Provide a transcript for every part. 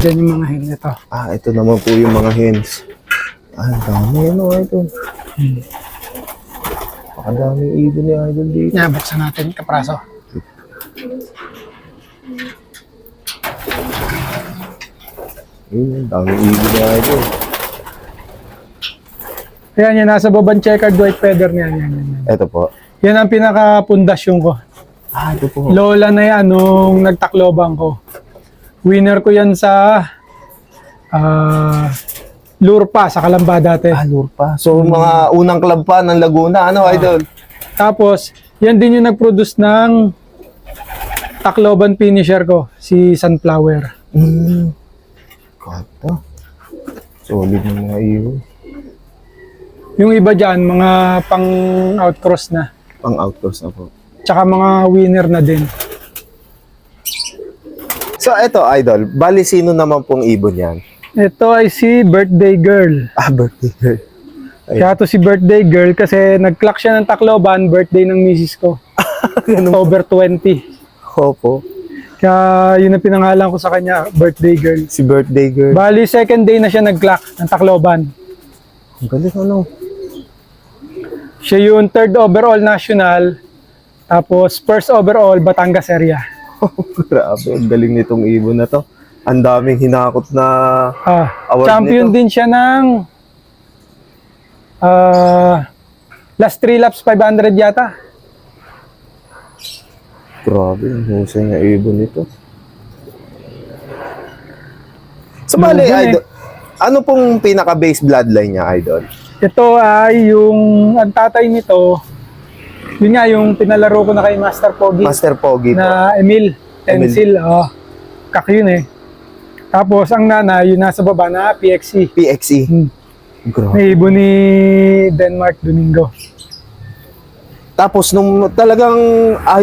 Diyan yung mga hen ito. Ah, ito naman po yung mga hens. Ah, ang dami ano, idol. Hmm. Pakadaming ibon ni idol dito. Yan, buksan natin kapraso. Ayun, ang daming ibon ni idol. Yan, yan, nasa babang checkered white feather niyan. Yan, yan, yan. Ito po. yan ang pinaka-pundasyon ko. Ah, ito po. Lola na yan nung nagtaklobang ko. Winner ko yan sa ah Lurpa sa Kalamba dati. Ah, lure pa. So, mga unang club pa ng Laguna, ano, idol? Tapos, yan din yung nag-produce ng Tacloban finisher ko, si Sunflower. Hmm. Kata. Solid ng mga ibon. Yung iba dyan, mga pang outcross na. Pang outdoors na po. Tsaka mga winner na din. So, ito, idol. Bali, sino naman pong ibon yan? Ito ay si Birthday Girl. Ah, birthday girl. Ay. Kaya to si Birthday Girl kasi nag-clock siya ng Tacloban, birthday ng misis ko. October 20. Opo. Kaya yun ang pinangalan ko sa kanya, Birthday Girl. Si birthday girl. Bali, second day na siya nag-clock ng Tacloban. Ang galing, ano? Siya yung third overall national, tapos first overall Batangas area. Grabe, ang galing nitong ibon na to. Ang daming hinakot na Ah, Award champion nito. din siya ng ah last 3 laps 500 yata. Grabe, ang husay na ibon nito. So, bali, eh. idol, ano pong pinaka-base bloodline niya, idol? Ito ay yung ang tatay nito, yun nga yung pinalaro ko na kay Master Pogi Master Pogi po. na Emil Tensil. Oh, kak yun eh. Tapos ang nana, yun nasa baba na PXC. PXE. Hmm. Grabe. May ibon ni Denmark Domingo. Tapos, nung talagang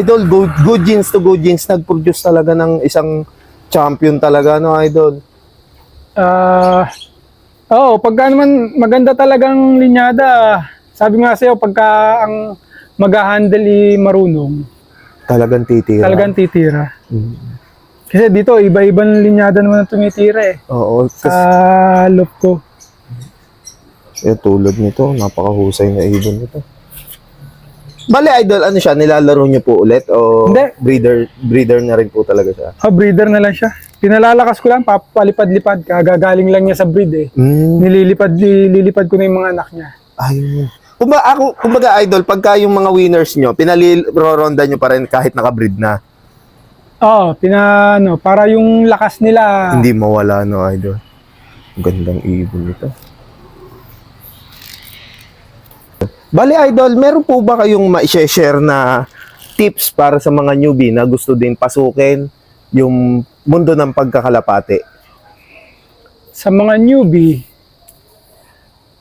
idol, good, good genes to good genes, nag-produce talaga ng isang champion talaga, no, idol? Ah, oo, pagka naman maganda talagang linyada, sabi nga sa'yo, pagka ang mag-handle marunong, Talagang titira. talagang titira. Mm. Kasi dito, iba-ibang linyada naman ang tumitira eh. Oo, Sa kasi loop ko. eh, tulad nito, napakahusay na ibon nito. Bale, idol, ano siya, nilalaro niyo po ulit? O Hindi. breeder, breeder na rin po talaga siya? Ah, breeder na lang siya. Pinalalakas ko lang, papalipad-lipad. Kagagaling lang niya sa breed eh. Mm. Nililipad, nililipad ko na yung mga anak niya. Ayun. Kumbaga, ako, kumbaga, idol, pagka yung mga winners nyo, pinalironda nyo pa rin kahit nakabreed na. Oo, pina, ano, para yung lakas nila. Hindi mawala, no, idol. Ang gandang ibon nito. Bali, idol, meron po ba kayong ma-share na tips para sa mga newbie na gusto din pasukin yung mundo ng pagkakalapate? Sa mga newbie,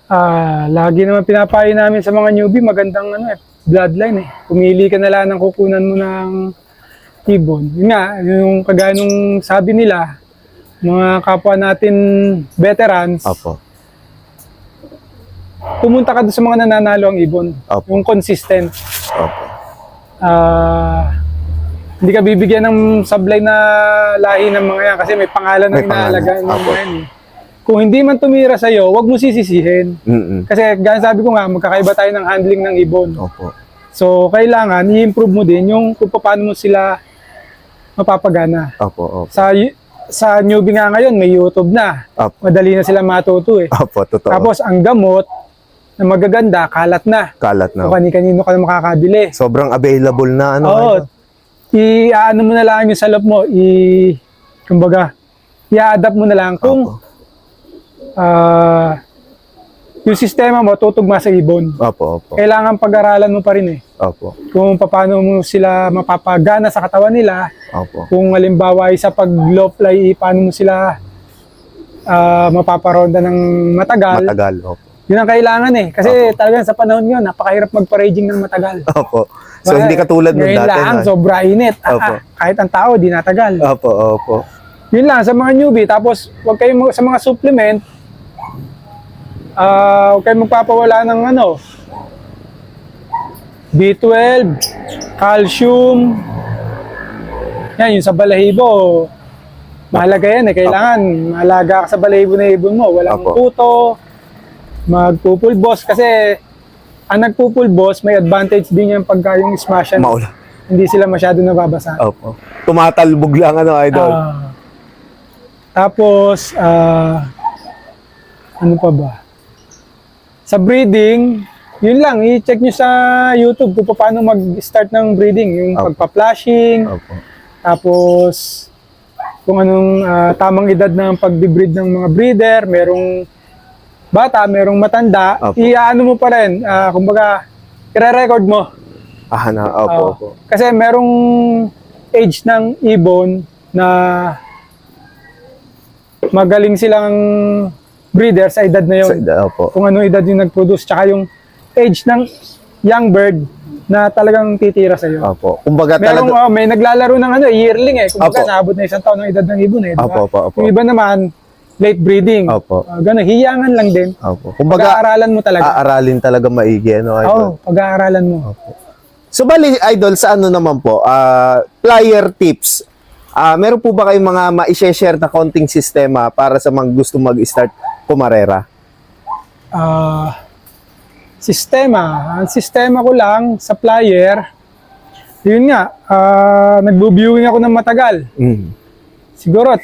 ah, lagi naman pinapayo namin sa mga newbie, magandang ano eh, bloodline eh. Pumili ka na lang ng kukunan mo ng ibon. Yun nga, yung kagaya nung sabi nila, mga kapwa natin veterans, Opo. pumunta ka doon sa mga nananalo ang ibon. Opo. Yung consistent. Opo. Ah, hindi ka bibigyan ng sablay na lahi ng mga yan kasi may pangalan na May pangalan. inaalagaan ng mga yan. eh. Kung hindi man tumira sa'yo, wag mo sisisihin. Mm-mm. Kasi gaya sabi ko nga, magkakaiba tayo ng handling ng ibon. Opo. So, kailangan i-improve mo din yung kung paano mo sila mapapagana. Opo, opo. Sa sa newbie nga ngayon, may YouTube na. Opo. Madali na sila matuto eh. Opo, totoo. Tapos, ang gamot na magaganda, kalat na. Kalat na. kani-kanino ka na makakabili. Sobrang available na, ano, Oo. I-ano mo na lang yung sa loob mo. I, kumbaga, i-adapt mo na lang kung Opo. Ah, yung sistema mo tutugma sa ibon. Opo, opo. Kailangan pag-aralan mo pa rin eh. Opo. Kung paano mo sila mapapagana sa katawan nila, Opo. kung halimbawa ay sa pag-low fly, paano mo sila ah, mapaparonda ng matagal. Matagal, opo. Yun ang kailangan eh. Kasi talagang sa panahon yun, napakahirap magpa-raging ng matagal. Opo. So, hindi katulad nung dati. lang, na- sobra init. Ah, Opo. ah, kahit ang tao, di natagal. Opo, opo. Yun lang, sa mga newbie. Tapos, huwag kayong sa mga supplement, ah huwag kayong magpapawala ng ano, B12, calcium, yan, yung sa balahibo, Mahalaga yan eh. Kailangan mahalaga ka sa balahibo na ibon mo. Walang Apo. tuto, magpupulbos. Kasi ang nagpupulbos, may advantage din yan pagka yung smash yan. Maulan. Hindi sila masyado nababasa. Opo. Tumatalbog lang ano, idol. Ah. tapos, ah, ano pa ba? Sa breeding, yun lang, i-check nyo sa YouTube kung paano mag-start ng breeding. Yung Opo. pagpa-flashing, Opo. tapos kung anong ah, tamang edad ng pag-breed ng mga breeder, merong bata, merong matanda, Opo. i-ano mo pa rin, ah, kumbaga, i-record mo. Ah, na, opo, Oo. opo. Kasi merong age ng ibon na magaling silang breeder sa edad na yun. Sa edad, opo. Kung ano edad yung nag-produce. Tsaka yung age ng young bird na talagang titira sa iyo. Opo. Kumbaga Merong, talaga, oh, may naglalaro ng ano, yearling eh. Kung Opo. naabot na isang taon ng edad ng ibon eh. di ba? opo, opo, opo. Yung iba naman, late breeding. Opo. Ah, ganun, hiyangan lang din. Opo. Kumbaga, Pag-aaralan mo talaga. aaralin talaga maigi, ano, Oo, idol. pag-aaralan mo. So bali idol sa ano naman po, ah flyer tips. Ah meron po ba kayong mga ma-share na konting sistema para sa mga gusto mag-start kumarera? Ah, sistema. Ang sistema ko lang sa flyer, yun nga, ah, nagbo-viewing ako ng matagal. Mm. Siguro,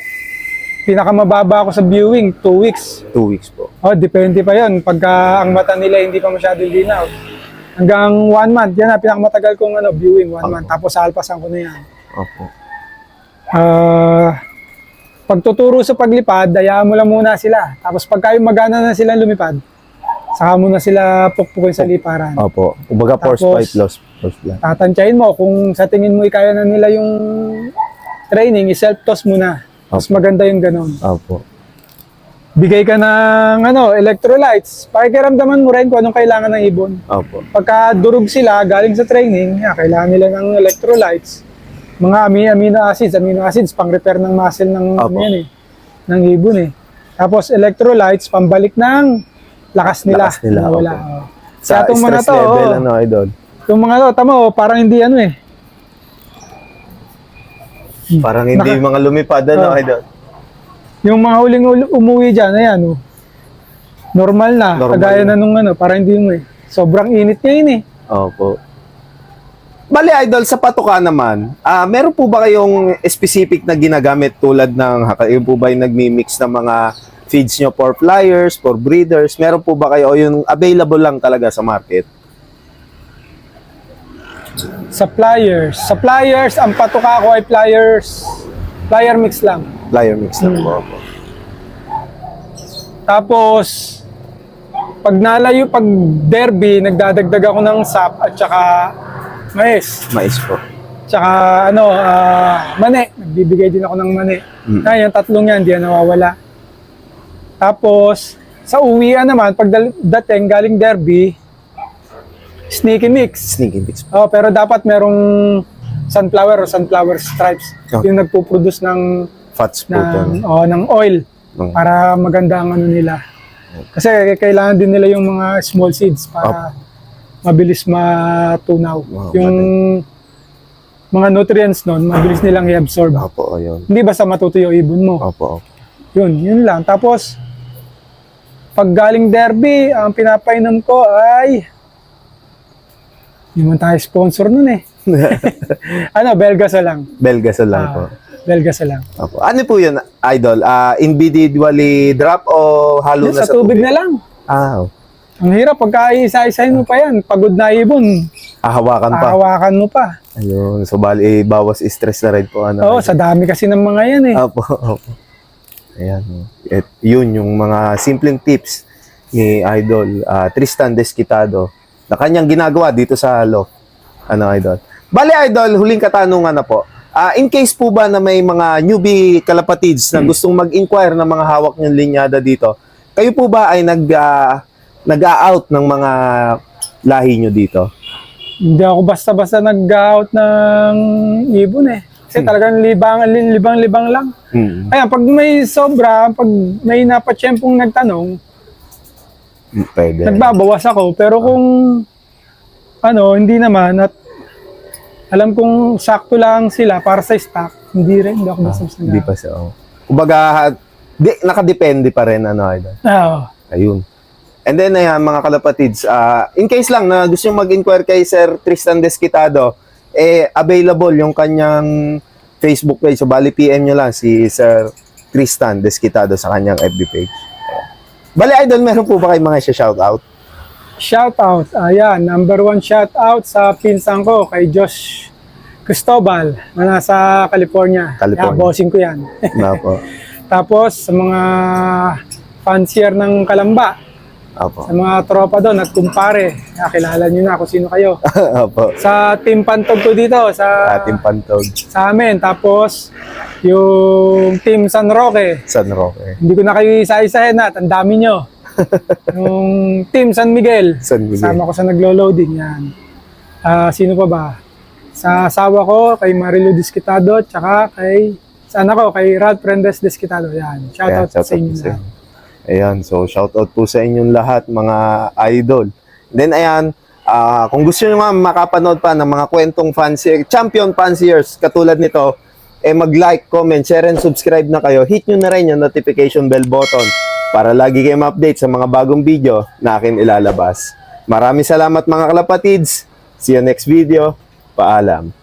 pinakamababa ako sa viewing, 2 weeks. Two weeks po. Oh, depende pa yon Pagka ang mata nila hindi pa masyado linaw. Hanggang 1 month, yan na, pinakamatagal kong ano, viewing, 1 month. Tapos alpasan ko na yan. Opo. Ah, pagtuturo sa paglipad, dayaan mo lang muna sila. Tapos pagka yung magana na sila lumipad, saka mo na sila pukpukin sa liparan. Opo. Kumbaga force Tapos- fight loss. Force. Tatantyahin mo kung sa tingin mo ikaya na nila yung training, i-self-toss mo na. Mas maganda yung ganun. Opo. Bigay ka ng ano, electrolytes. Pakikiramdaman mo rin kung anong kailangan ng ibon. Opo. Pagka durog sila galing sa training, yeah, kailangan nila ng electrolytes. Mga ami- amino acids, amino acids pang repair ng muscle ng Opo. ano yan eh, ng ibon eh. Tapos electrolytes pambalik ng lakas nila. Lakas nila, wala. oh. Sa Kaya itong mga stress to, level, oh, ano, idol? Itong mga to, tama oh, parang hindi ano eh. Parang hindi Naka- mga lumipad, ano, Oh. idol? Yung mga huling ul- umuwi dyan, ayan oh. Normal na, Normal kagaya na. na nung ano, parang hindi mo eh. Sobrang init ngayon eh. Opo. Bali, idol, sa patuka naman, ah meron po ba kayong specific na ginagamit tulad ng, kayo po ba yung nagmi-mix ng mga feeds nyo for flyers, for breeders? Meron po ba kayo o yung available lang talaga sa market? Sa pliers. Sa pliers, ang patuka ko ay pliers. Plier mix lang. Flyer mix lang Hmm. po. Tapos, pag nalayo, pag derby, nagdadagdag ako ng sap at saka mais. Mais po. Tsaka ano, ah, mani. Nagbibigay din ako ng mani. Mm. Na yung tatlong yan, di yan nawawala. Tapos, sa uwian naman, pag dating galing derby, sneaky mix. Sneaky mix. Oh, pero dapat merong sunflower o sunflower stripes. Oh. Yung nagpo-produce ng Fats po ng, oh, ng oil Ng- para maganda ang ano nila. Kasi kailangan din nila yung mga small seeds para mabilis matunaw. Wow, yung mga nutrients nun, mabilis nilang i-absorb. Opo, ayun. Hindi basta matutuyo ibon mo. Opo, opo. Yun, yun lang. Tapos, pag galing derby, ang pinapainom ko ay hindi man tayo sponsor nun eh. ano, Belgasa lang. Belgasol lang Ah, po. Belgasa lang. Opo. Ano po yun, idol? Ah, individually drop o halo Yun, na sa, tubig, na lang. Ah, oh. Ang hirap, pagka isa-isahin mo pa yan, pagod na ibon, Ahawakan pa. hahawakan mo pa. Ayun. So, bali, eh, bawas stress na rin po. Ano, Oo, sa dami kasi ng mga yan eh. Opo, opo. Ayan. At yun yung mga simpleng tips ni Idol ah, Tristan Desquitado na kanyang ginagawa dito sa Halo. Ano, Idol? Bale, Idol, huling katanungan na po. Ah, in case po ba na may mga newbie kalapatids na gustong mag-inquire ng mga hawak niyong linyada dito, kayo po ba ay nag, ah, nag-out ng mga lahi nyo dito? Hindi ako basta-basta nag-out ng ibon eh. Kasi talagang libang, libang-libang lang. Hmm. Kaya pag may sobra, pag may napatsyempong nagtanong, Pwede. nagbabawas ako. Pero kung ano, hindi naman at alam kong sakto lang sila para sa stock, hindi rin, hindi ako basta basta Hindi pa siya. oh. kumbaga, di, nakadepende pa rin, ano, idol. Oo. Ayun. And then, ayan, mga kalapatids, ah, in case lang na gusto nyo mag-inquire kay Sir Tristan Desquitado, eh, available yung kanyang Facebook page. So, bali PM nyo lang si Sir Tristan Desquitado sa kanyang FB page. Bali, idol, meron po ba kayo mga shoutout? Shout out. Ayan, number one shout out sa pinsan ko kay Josh Cristobal na nasa California. California. Yeah, bossing ko yan. Na po. Tapos sa mga fancier ng Kalamba, Apo. sa mga tropa doon at kumpare, nakilala nyo na kung sino kayo. Apo. Sa team pantog ko dito, sa, Ating pantog. sa amin. Tapos yung team San Roque, San Roque. hindi ko na kayo isa-isahin at ang dami nyo. yung team San Miguel, San Miguel. Kasama ko sa naglo-loading yan. Ah, sino pa ba? Sa asawa ko, kay Marilu Desquitado, tsaka kay sa anak ko, kay Ralph Prendes Desquitado. Yan. Shout shoutout inyo po sa inyo. Ayan, so shoutout po sa inyong lahat mga idol. Then ayan, ah, kung gusto nyo nga makapanood pa ng mga kwentong fancier, champion fanciers katulad nito, eh mag-like, comment, share and subscribe na kayo. Hit nyo na rin yung notification bell button para lagi kayo ma-update sa mga bagong video na akin ilalabas. Maraming salamat mga kalapatids. See you next video. Paalam.